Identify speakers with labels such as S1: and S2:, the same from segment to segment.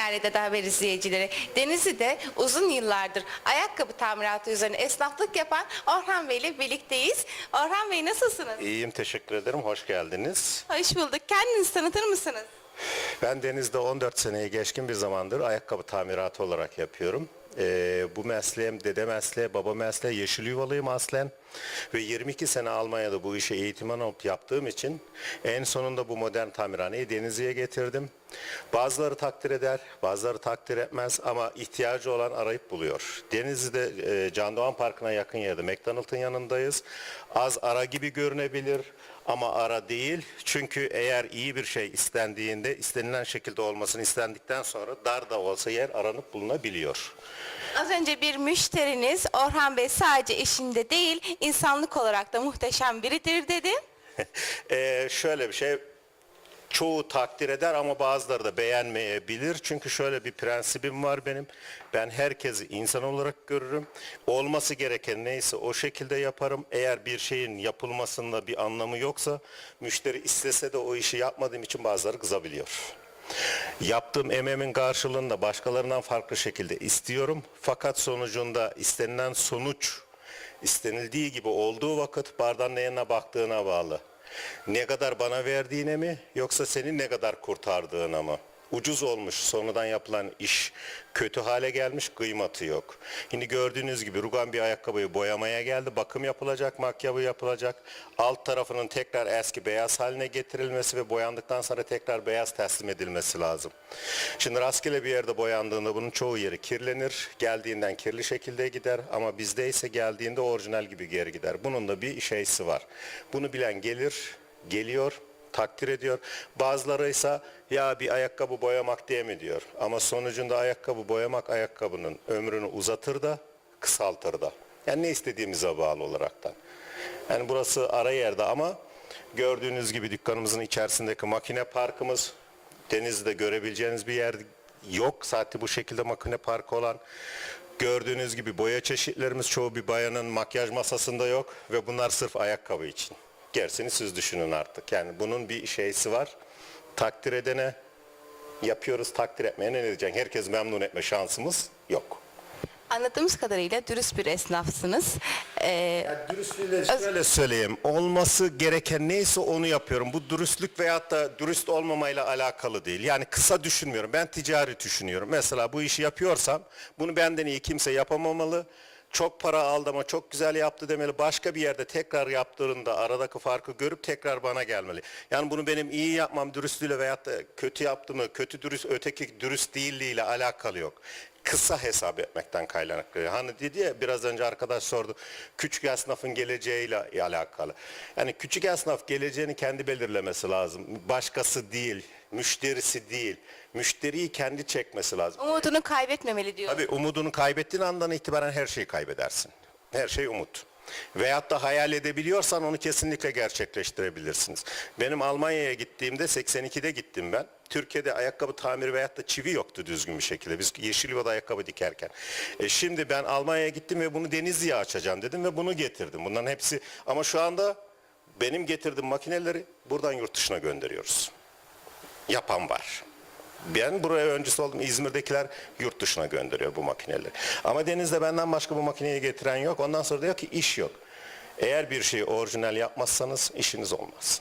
S1: değerli de haber izleyicileri. Denizli'de uzun yıllardır ayakkabı tamiratı üzerine esnaflık yapan Orhan Bey ile birlikteyiz. Orhan Bey nasılsınız?
S2: İyiyim teşekkür ederim. Hoş geldiniz.
S1: Hoş bulduk. Kendinizi tanıtır mısınız?
S2: Ben Deniz'de 14 seneye geçkin bir zamandır ayakkabı tamiratı olarak yapıyorum. Ee, bu mesleğim dede mesleği, baba mesleği, Yeşil Yuvalıyım aslen. Ve 22 sene Almanya'da bu işi eğitimen olup yaptığım için en sonunda bu modern tamirhaneyi Denizli'ye getirdim. Bazıları takdir eder, bazıları takdir etmez ama ihtiyacı olan arayıp buluyor. Denizli'de e, Can Doğan Parkı'na yakın yerde McDonald'ın yanındayız. Az ara gibi görünebilir ama ara değil. Çünkü eğer iyi bir şey istendiğinde istenilen şekilde olmasını istendikten sonra dar da olsa yer aranıp bulunabiliyor.
S1: Az önce bir müşteriniz Orhan Bey sadece işinde değil insanlık olarak da muhteşem biridir dedi.
S2: Ee, şöyle bir şey çoğu takdir eder ama bazıları da beğenmeyebilir. Çünkü şöyle bir prensibim var benim. Ben herkesi insan olarak görürüm. Olması gereken neyse o şekilde yaparım. Eğer bir şeyin yapılmasında bir anlamı yoksa müşteri istese de o işi yapmadığım için bazıları kızabiliyor. Yaptığım emeğimin karşılığını da başkalarından farklı şekilde istiyorum. Fakat sonucunda istenilen sonuç istenildiği gibi olduğu vakit bardağın neyine baktığına bağlı. Ne kadar bana verdiğine mi yoksa seni ne kadar kurtardığına mı? Ucuz olmuş sonradan yapılan iş kötü hale gelmiş kıymatı yok. Şimdi gördüğünüz gibi rugan bir ayakkabıyı boyamaya geldi. Bakım yapılacak, makyajı yapılacak. Alt tarafının tekrar eski beyaz haline getirilmesi ve boyandıktan sonra tekrar beyaz teslim edilmesi lazım. Şimdi rastgele bir yerde boyandığında bunun çoğu yeri kirlenir. Geldiğinden kirli şekilde gider ama bizde ise geldiğinde orijinal gibi geri gider. Bunun da bir şeysi var. Bunu bilen gelir, geliyor, takdir ediyor. Bazıları ise ya bir ayakkabı boyamak diye mi diyor. Ama sonucunda ayakkabı boyamak ayakkabının ömrünü uzatır da kısaltır da. Yani ne istediğimize bağlı olaraktan. Yani burası ara yerde ama gördüğünüz gibi dükkanımızın içerisindeki makine parkımız denizde görebileceğiniz bir yer yok. Zaten bu şekilde makine parkı olan gördüğünüz gibi boya çeşitlerimiz çoğu bir bayanın makyaj masasında yok ve bunlar sırf ayakkabı için. Gerisini siz düşünün artık. Yani bunun bir şeysi var. Takdir edene yapıyoruz, takdir etmeyene ne diyeceksin? Herkes memnun etme şansımız yok.
S1: Anladığımız kadarıyla dürüst bir esnafsınız. Ee,
S2: Ya dürüstlüğüyle şöyle söyleyeyim. Olması gereken neyse onu yapıyorum. Bu dürüstlük veyahut da dürüst olmamayla alakalı değil. Yani kısa düşünmüyorum. Ben ticari düşünüyorum. Mesela bu işi yapıyorsam bunu benden iyi kimse yapamamalı. Çok para aldı ama çok güzel yaptı demeli. Başka bir yerde tekrar yaptığında aradaki farkı görüp tekrar bana gelmeli. Yani bunu benim iyi yapmam dürüstlüğüyle veyahut da kötü yaptığımı, kötü dürüst, öteki dürüst değilliğiyle alakalı yok kısa hesap etmekten kaynaklı. Hani dedi ya biraz önce arkadaş sordu. Küçük esnafın geleceğiyle alakalı. Yani küçük esnaf geleceğini kendi belirlemesi lazım. Başkası değil, müşterisi değil. Müşteriyi kendi çekmesi lazım.
S1: umudunu kaybetmemeli diyor.
S2: Tabii umudunu kaybettiğin andan itibaren her şeyi kaybedersin. Her şey umut. Veyahut da hayal edebiliyorsan onu kesinlikle gerçekleştirebilirsiniz. Benim Almanya'ya gittiğimde 82'de gittim ben. Türkiye'de ayakkabı tamiri veyahut da çivi yoktu düzgün bir şekilde. Biz yeşil yuvada ayakkabı dikerken. E şimdi ben Almanya'ya gittim ve bunu Denizli'ye açacağım dedim ve bunu getirdim. Bunların hepsi ama şu anda benim getirdiğim makineleri buradan yurt dışına gönderiyoruz. Yapan var. Ben buraya öncüsü oldum. İzmir'dekiler yurt dışına gönderiyor bu makineleri. Ama denizde benden başka bu makineyi getiren yok. Ondan sonra diyor ki iş yok. Eğer bir şeyi orijinal yapmazsanız işiniz olmaz.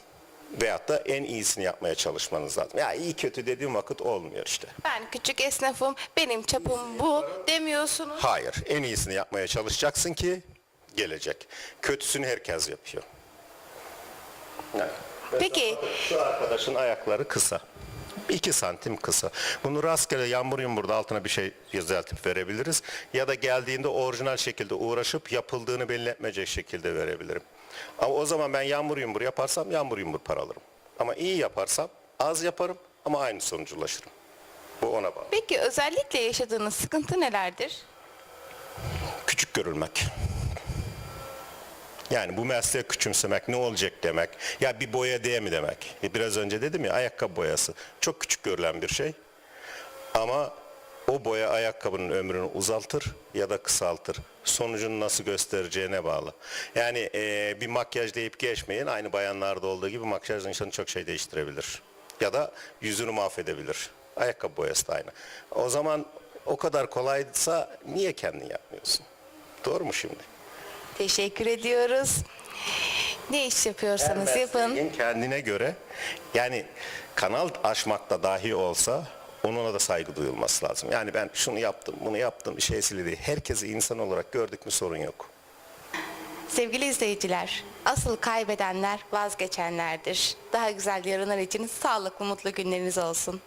S2: Veyahut da en iyisini yapmaya çalışmanız lazım. Ya iyi kötü dediğim vakit olmuyor işte.
S1: Ben küçük esnafım, benim çapım bu demiyorsunuz.
S2: Hayır. En iyisini yapmaya çalışacaksın ki gelecek. Kötüsünü herkes yapıyor. Evet.
S1: Peki
S2: Şu arkadaşın ayakları kısa. 2 santim kısa. Bunu rastgele yağmur yumurda altına bir şey düzeltip verebiliriz. Ya da geldiğinde orijinal şekilde uğraşıp yapıldığını belli etmeyecek şekilde verebilirim. Ama o zaman ben yağmur yumur yaparsam yağmur yumur para alırım. Ama iyi yaparsam az yaparım ama aynı sonuca ulaşırım. Bu ona bağlı.
S1: Peki özellikle yaşadığınız sıkıntı nelerdir?
S2: Küçük görülmek. Yani bu mesleği küçümsemek ne olacak demek. Ya bir boya diye mi demek. E biraz önce dedim ya ayakkabı boyası. Çok küçük görülen bir şey. Ama o boya ayakkabının ömrünü uzaltır ya da kısaltır. Sonucunu nasıl göstereceğine bağlı. Yani e, bir makyaj deyip geçmeyin. Aynı bayanlarda olduğu gibi makyaj insanın çok şey değiştirebilir. Ya da yüzünü mahvedebilir. Ayakkabı boyası da aynı. O zaman o kadar kolaysa niye kendin yapmıyorsun? Doğru mu şimdi?
S1: Teşekkür ediyoruz. Ne iş yapıyorsanız
S2: Her
S1: yapın.
S2: kendine göre yani kanal aşmakta dahi olsa onuna da saygı duyulması lazım. Yani ben şunu yaptım, bunu yaptım, bir şey değil. Herkesi insan olarak gördük mü sorun yok.
S1: Sevgili izleyiciler, asıl kaybedenler vazgeçenlerdir. Daha güzel yarınlar için sağlıklı, mutlu günleriniz olsun.